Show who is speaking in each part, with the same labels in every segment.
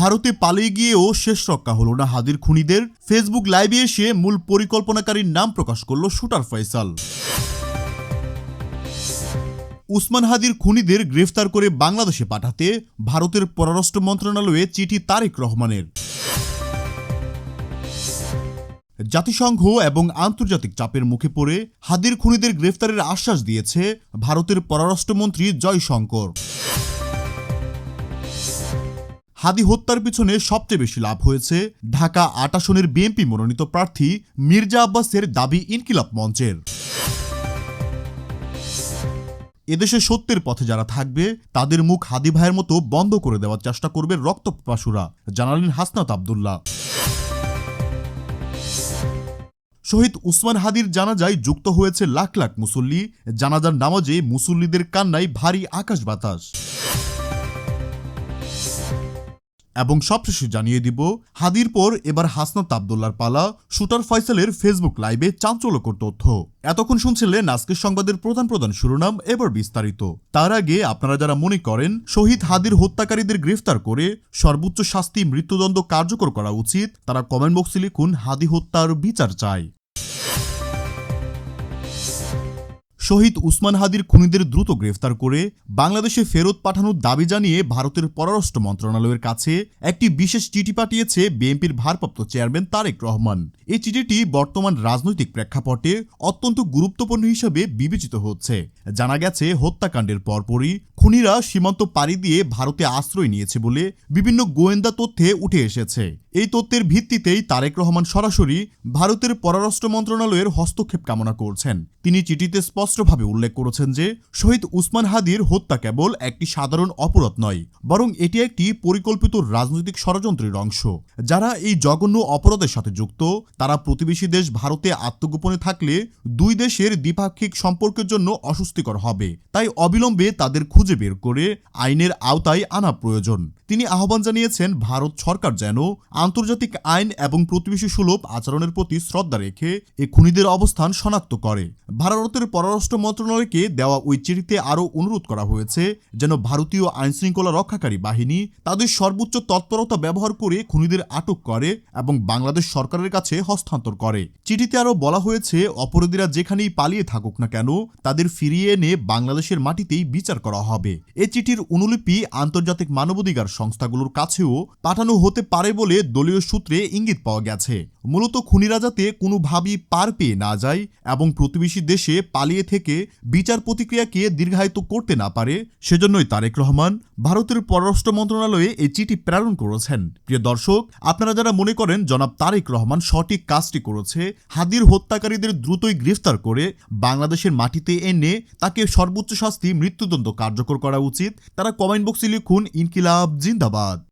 Speaker 1: ভারতে পালিয়ে গিয়েও শেষ রক্ষা হলো না হাদির খুনিদের। ফেসবুক লাইভে এসে মূল পরিকল্পনাকারীর নাম প্রকাশ করল শুটার ফয়সাল। উসমান হাদির খুনিদের গ্রেফতার করে বাংলাদেশে পাঠাতে ভারতের পররাষ্ট্র মন্ত্রণালয়ে চিঠি তারেক রহমানের। জাতিসংঘ এবং আন্তর্জাতিক চাপের মুখে পড়ে হাদির খুনিদের গ্রেফতারের আশ্বাস দিয়েছে ভারতের পররাষ্ট্রমন্ত্রী জয়শঙ্কর। হাদি হত্যার পিছনে সবচেয়ে বেশি লাভ হয়েছে ঢাকা আট আসনের বিএনপি মনোনীত প্রার্থী মির্জা আব্বাসের দাবি ইনকিলাব মঞ্চের। এদেশে সত্যের পথে যারা থাকবে, তাদের মুখ হাদি ভাইয়ের মতো বন্ধ করে দেওয়ার চেষ্টা করবে রক্তপাশুরা জানালেন হাসনাত আবদুল্লাহ। শহীদ উসমান হাদির জানাজায় যুক্ত হয়েছে লাখ লাখ মুসল্লি, জানাজার নামাজে মুসল্লিদের কান্নায় ভারী আকাশ বাতাস। এবং সবশেষে জানিয়ে দিব, হাদির পর এবার হাসনাত আবদুল্লার পালা, শুটার ফয়সালের ফেসবুক লাইভে চাঞ্চল্যকর তথ্য। এতক্ষণ শুনছিলেন আজকের সংবাদের প্রধান প্রধান শিরোনাম, এবার বিস্তারিত। তার আগে আপনারা যারা মনে করেন, শহীদ হাদির হত্যাকারীদের গ্রেফতার করে সর্বোচ্চ শাস্তি মৃত্যুদণ্ড কার্যকর করা উচিত, তারা কমেন্ট বক্সে লিখুন, হাদি হত্যার বিচার চায় শহীদ উসমান হাদির খুনিদের দ্রুত গ্রেফতার করে বাংলাদেশে ফেরত পাঠানোর দাবি জানিয়ে ভারতের পররাষ্ট্র মন্ত্রণালয়ের কাছে একটি বিশেষ চিঠি পাঠিয়েছে বিএনপির ভারপ্রাপ্ত চেয়ারম্যান তারেক রহমান। এই চিঠিটি বর্তমান রাজনৈতিক প্রেক্ষাপটে অত্যন্ত গুরুত্বপূর্ণ হিসেবে বিবেচিত হচ্ছে। জানা গেছে, হত্যাকাণ্ডের পরপরই খুনিরা সীমান্ত পাড়ি দিয়ে ভারতে আশ্রয় নিয়েছে বলে বিভিন্ন গোয়েন্দা তথ্যে উঠে এসেছে। এই তথ্যের ভিত্তিতেই তারেক রহমান সরাসরি ভারতের পররাষ্ট্র মন্ত্রণালয়ের হস্তক্ষেপ কামনা করছেন। তিনি চিঠিতে স্পষ্টভাবে উল্লেখ করেছেন যে, শহীদ উসমান হাদির হত্যা কেবল একটি সাধারণ অপরাধ নয়, বরং এটি একটি পরিকল্পিত রাজনৈতিক ষড়যন্ত্রের অংশ। যারা এই জঘন্য অপরাধের সাথে যুক্ত, তারা প্রতিবেশী দেশ ভারতে আত্মগোপনে থাকলে দুই দেশের দ্বিপাক্ষিক সম্পর্কের জন্য অস্বস্তিকর হবে। তাই অবিলম্বে তাদের খুঁজে বের করে আইনের আওতায় আনা প্রয়োজন। তিনি আহ্বান জানিয়েছেন, ভারত সরকার যেন আন্তর্জাতিক আইন এবং প্রতিবেশী সুলভ আচরণের প্রতি শ্রদ্ধা রেখে এ খুনিদের অবস্থান শনাক্ত করে। ভারতের পররাষ্ট্র মন্ত্রণালয়কে দেওয়া ওই চিঠিতে আরও অনুরোধ করা হয়েছে যেন ভারতীয় আইনশৃঙ্খলা রক্ষাকারী বাহিনী তাদের সর্বোচ্চ তৎপরতা ব্যবহার করে খুনিদের আটক করে এবং বাংলাদেশ সরকারের কাছে হস্তান্তর করে। চিঠিতে আরও বলা হয়েছে, অপরাধীরা যেখানেই পালিয়ে থাকুক না কেন, তাদের ফিরিয়ে এনে বাংলাদেশের মাটিতেই বিচার করা হবে। এ চিঠির অনুলিপি আন্তর্জাতিক মানবাধিকার সংস্থাগুলোর কাছেও পাঠানো হতে পারে বলে দলীয় সূত্রে ইঙ্গিত পাওয়া গেছে। মূলত খুনিরা যাতে কোনোভাবেই পার পেয়ে না যায় এবং প্রতিবেশী দেশে পালিয়ে থেকে বিচার প্রতিক্রিয়াকে দীর্ঘায়িত করতে না পারে, সেজন্যই তারেক রহমান ভারতের পররাষ্ট্র মন্ত্রণালয়ে এই চিঠি প্রেরণ করেছেন। প্রিয় দর্শক, আপনারা যারা মনে করেন জনাব তারেক রহমান সঠিক কাজটি করেছে, হাদির হত্যাকারীদের দ্রুতই গ্রেফতার করে বাংলাদেশের মাটিতে এনে তাকে সর্বোচ্চ শাস্তি মৃত্যুদণ্ড কার্যকর করা উচিত। তারা কমেন্ট বক্সে লিখুন, ইনকিলাব, জিন্দাবাদ।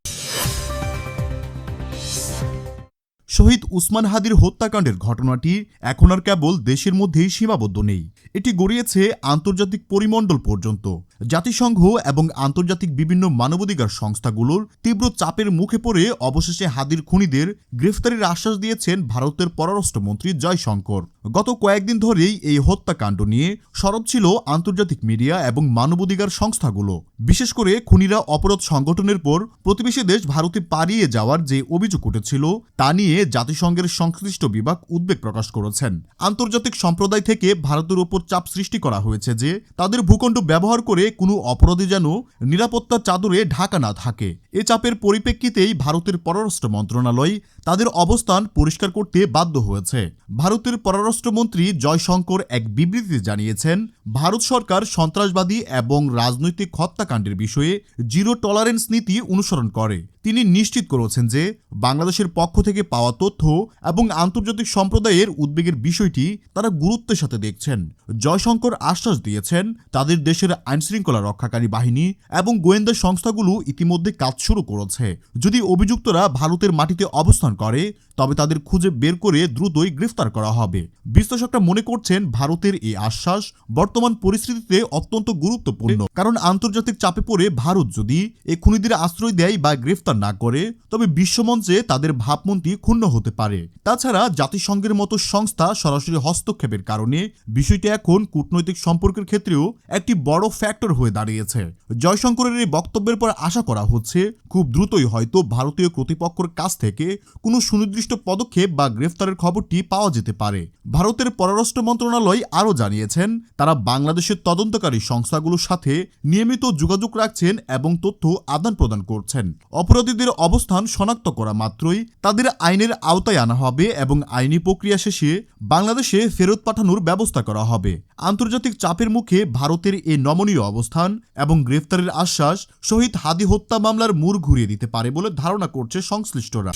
Speaker 1: শহীদ উসমান হাদির হত্যাকাণ্ডের ঘটনাটি এখন আর কেবল দেশের মধ্যেই সীমাবদ্ধ নেই। এটি গড়িয়েছে আন্তর্জাতিক পরিমণ্ডল পর্যন্ত। জাতিসংঘ এবং আন্তর্জাতিক বিভিন্ন মানবাধিকার সংস্থাগুলোর তীব্র চাপের মুখে পড়ে অবশেষে হাদির খুনিদের গ্রেফতারির আশ্বাস দিয়েছেন ভারতের পররাষ্ট্রমন্ত্রী জয়শঙ্কর। গত কয়েকদিন ধরেই এই হত্যাকাণ্ড নিয়ে সরব ছিল আন্তর্জাতিক মিডিয়া এবং মানবাধিকার সংস্থাগুলো। বিশেষ করে খুনিরা অপরাধ সংগঠনের পর প্রতিবেশী দেশ ভারতে পালিয়ে যাওয়ার যে অভিযোগ উঠেছিল, তা নিয়ে জাতিসংঘের সংশ্লিষ্ট বিভাগ উদ্বেগ প্রকাশ করেছেন। আন্তর্জাতিক সম্প্রদায় থেকে ভারতের উপর চাপ সৃষ্টি করা হয়েছে যে তাদের ভূখণ্ড ব্যবহার করে কোনো অপরাধী যেন নিরাপত্তার চাদরে ঢাকা না থাকে। এ চাপের পরিপ্রেক্ষিতেই ভারতের পররাষ্ট্র মন্ত্রণালয় তাদের অবস্থান পরিষ্কার করতে বাধ্য হয়েছে। ভারতের পররাষ্ট্রমন্ত্রী জয়শঙ্কর এক বিবৃতিতে জানিয়েছেন, ভারত সরকার সন্ত্রাসবাদী এবং রাজনৈতিক হত্যাকাণ্ডের বিষয়ে জিরো টলারেন্স নীতি অনুসরণ করে। তিনি নিশ্চিত করেছেন যে বাংলাদেশের পক্ষ থেকে পাওয়া তথ্য এবং আন্তর্জাতিক সম্প্রদায়ের উদ্বেগের বিষয়টি তারা গুরুত্বের সাথে দেখছেন। জয়শঙ্কর আশ্বাস দিয়েছেন, তাদের দেশের আইনশৃঙ্খলা রক্ষাকারী বাহিনী এবং গোয়েন্দা সংস্থাগুলো ইতিমধ্যে কাজ শুরু করেছে। যদি অভিযুক্তরা ভারতের মাটিতে অবস্থান করে, তবে তাদের খুঁজে বের করে দ্রুতই গ্রেফতার করা হবে। বিশ্লেষকরা মনে করছেন ভারতের এই আশ্বাস বর্তমান পরিস্থিতিতে অত্যন্ত গুরুত্বপূর্ণ। কারণ আন্তর্জাতিক চাপে পড়ে ভারত যদি এই খুনিদের আশ্রয় দেয় বা গ্রেফতার না করে, তবে বিশ্বমঞ্চে তাদের ভাবমূর্তি ক্ষুণ্ণ হতে পারে। তাছাড়া জাতিসংঘের মতো সংস্থা সরাসরি হস্তক্ষেপের কারণে বিষয়টি এখন কূটনৈতিক সম্পর্কের ক্ষেত্রেও একটি বড় ফ্যাক্টর হয়ে দাঁড়িয়েছে। জয়শঙ্করের এই বক্তব্যের পর আশা করা হচ্ছে, খুব দ্রুতই হয়তো ভারতীয় কর্তৃপক্ষের কাছ থেকে কোনো সুনির্দিষ্ট পদক্ষেপ বা গ্রেফতারের খবরটি পাওয়া যেতে পারে। ভারতের পররাষ্ট্র মন্ত্রণালয় আরও জানিয়েছেন, তারা বাংলাদেশের তদন্তকারী সংস্থাগুলোর সাথে নিয়মিত যোগাযোগ রাখছেন এবং তথ্য আদান প্রদান করছেন। অপরাধীদের অবস্থান শনাক্ত করা মাত্রই তাদের আইনের আওতায় আনা হবে এবং আইনি প্রক্রিয়া শেষে বাংলাদেশে ফেরত পাঠানোর ব্যবস্থা করা হবে। আন্তর্জাতিক চাপের মুখে ভারতের এই নমনীয় অবস্থান এবং গ্রেফতারের আশ্বাস শহীদ হাদি হত্যা মামলার মুড় ঘুরিয়ে দিতে পারে বলে ধারণা করছে সংশ্লিষ্টরা।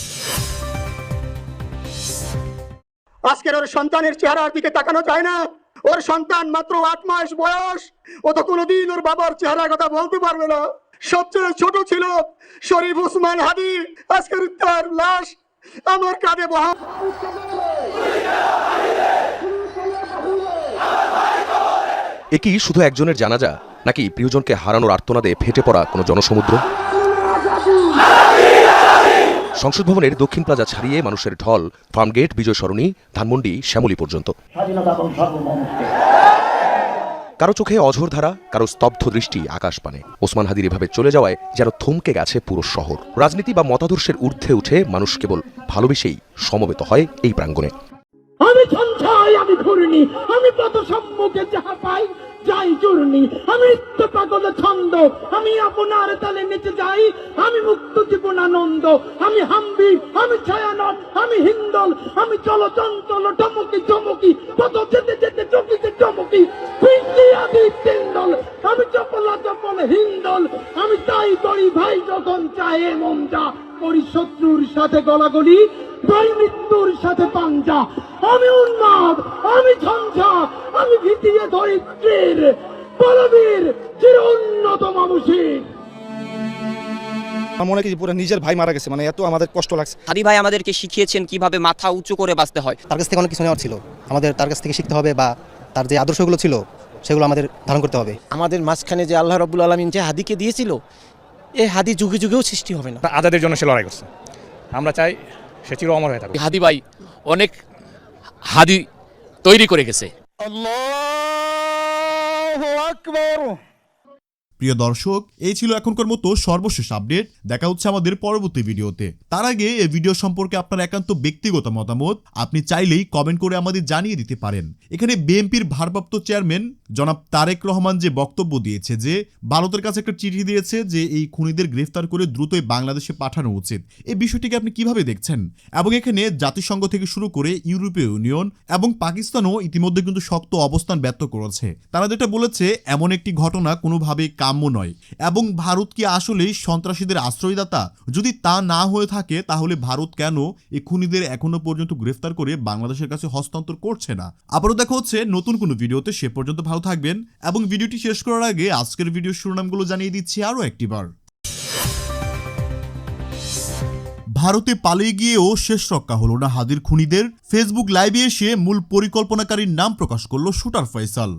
Speaker 2: আজকের ওর সন্তানের চেহারার দিকে তাকানো যায় না। ওর সন্তান মাত্র আট মাস বয়স। ও তো কোনোদিন ওর বাবার চেহারার কথা বলতে পারবে না। সবচেয়ে ছোট ছিল শরীফ উসমান হাদি। আজকের তার লাশ আমার কাঁধে বহা
Speaker 3: এ কি শুধু একজনের জানাজা, নাকি প্রিয়জনকে হারানোর আর্তনাদে ফেটে পড়া কোনো জনসমুদ্র? সংসদ ভবনের দক্ষিণ প্লাজা ছাড়িয়ে মানুষের ঢল ফার্মগেট বিজয় সরণি ধানমন্ডি শ্যামলী পর্যন্ত। কারও চোখে অঝোর ধারা কারও স্তব্ধ দৃষ্টি আকাশ পানে। ওসমান হাদির এভাবে চলে যাওয়ায় যেন থমকে গেছে পুরো শহর। রাজনীতি বা মতাদর্শের ঊর্ধ্বে উঠে মানুষ কেবল ভালোবেসেই সমবেত হয় এই প্রাঙ্গণে।
Speaker 4: আমি আমি আমি যাই চূর্ণি, আমি পাগল ছন্দ, আমি আপনার তালে নেচে যাই, আমি মুক্ত জীবনানন্দ আমি হাম্বি, আমি ছায়ানট, আমি হিন্দল, আমি চলো চঞ্চল টমকি, চমকি কত যেতে যেতে চকিতে চমকি পিন্দি আদি তিন্দল, আমি চপলা চপল হিন্দল, আমি তাই করি ভাই যখন চাহে মমটা করি শত্রুর সাথে গলাগলি তাই মৃত্যুর সাথে পাঞ্জা। আমি উন্মাদ আমি ঝঞ্ঝা আমি ভিতিয়ে ধরিত্রীর বলবীর চির উন্নত মানুষের।
Speaker 5: আমার মনে হয় পুরো নিজের ভাই মারা গেছে মানে এত আমাদের কষ্ট লাগছে।
Speaker 6: হাদি ভাই আমাদেরকে শিখিয়েছেন কীভাবে মাথা উঁচু করে বাঁচতে হয়।
Speaker 7: তার কাছ থেকে অনেক কিছু নেওয়ার ছিল। আমাদের তার কাছ থেকে শিখতে হবে বা তার যে আদর্শগুলো ছিল সেগুলো আমাদের ধারণ করতে হবে।
Speaker 8: আমাদের মাঝখানে যে আল্লাহ রব্বুল আলমিন যে হাদিকে দিয়েছিল এই হাদি যুগে যুগেও সৃষ্টি হবে না।
Speaker 5: আজাদের জন্য সে লড়াই করছে। আমরা চাই সে চির অমর হয়ে থাকবে।
Speaker 9: হাদি ভাই অনেক হাদি তৈরি করে গেছে।
Speaker 1: প্রিয় দর্শক, এই ছিল এখনকার মতো সর্বশেষ আপডেট। দেখা হচ্ছে আমাদের পরবর্তী ভিডিওতে। তার আগে এই ভিডিও সম্পর্কে আপনার একান্ত ব্যক্তিগত মতামত, আপনি চাইলেই কমেন্ট করে আমাদের জানিয়ে দিতে পারেন। এখানে বিএনপির ভারপ্রাপ্ত চেয়ারম্যান জনাব তারেক রহমান যে বক্তব্য দিয়েছে যে, ভারতের কাছে একটা চিঠি দিয়েছে যে, এই খুনিদের গ্রেফতার করে দ্রুতই বাংলাদেশে পাঠানো উচিত। এই বিষয়টিকে আপনি কীভাবে দেখছেন? এবং এখানে জাতিসংঘ থেকে শুরু করে ইউরোপীয় ইউনিয়ন এবং পাকিস্তানও ইতিমধ্যে কিন্তু শক্ত অবস্থান ব্যক্ত করেছে। তারা যেটা বলেছে, এমন একটি ঘটনা কোনোভাবেই কাম্য নয়। এবং ভারত কি আসলেই সন্ত্রাসীদের আশ্রয়দাতা? যদি তা না হয়ে থাকে, তাহলে ভারত কেন এই খুনিদের এখনও পর্যন্ত গ্রেফতার করে বাংলাদেশের কাছে হস্তান্তর করছে না? আবারও দেখা হচ্ছে নতুন কোনো ভিডিওতে। সে পর্যন্ত ভালো থাকবেন এবং ভিডিওটি শেষ করার আগে আজকের ভিডিও শিরোনামগুলো জানিয়ে দিচ্ছি আরও একটিবার। ভারতে পালিয়ে গিয়েও শেষ রক্ষা হলো না হাদির খুনিদের। ফেসবুক লাইভে এসে মূল পরিকল্পনাকারীর নাম প্রকাশ করল শুটার ফয়সাল।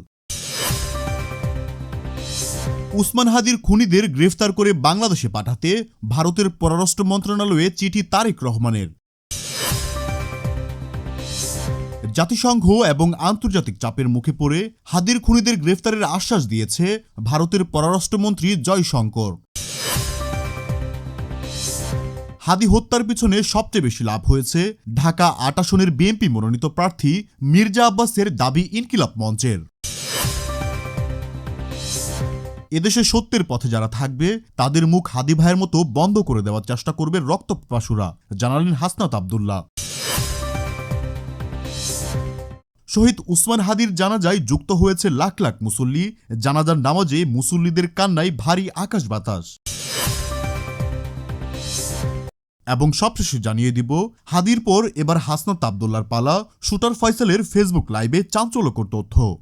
Speaker 1: উসমান হাদির খুনিদের গ্রেফতার করে বাংলাদেশে পাঠাতে ভারতের পররাষ্ট্র মন্ত্রণালয়ে চিঠি তারেক রহমানের। জাতিসংঘ এবং আন্তর্জাতিক চাপের মুখে পড়ে হাদির খুনিদের গ্রেফতারের আশ্বাস দিয়েছে ভারতের পররাষ্ট্রমন্ত্রী জয়শঙ্কর। হাদি হত্যার পিছনে সবচেয়ে বেশি লাভ হয়েছে ঢাকা আট আসনের বিএনপি মনোনীত প্রার্থী মির্জা আব্বাসের দাবি ইনকিলাব মঞ্চের। এদেশে সত্যের পথে যারা থাকবে, তাদের মুখ হাদি ভাইয়ের মতো বন্ধ করে দেওয়ার চেষ্টা করবে রক্তপাশুরা জানালেন হাসনাত আবদুল্লাহ। শহীদ উসমান হাদির জানাজায় যুক্ত হয়েছে লাখ লাখ মুসল্লি। জানাজার নামাজে মুসল্লিদের কান্নায় ভারী আকাশ বাতাস। এবং সবশেষে জানিয়ে দিব, হাদির পর এবার হাসনাত আবদুল্লার পালা। শুটার ফয়সালের ফেসবুক লাইভে চাঞ্চল্যকর তথ্য।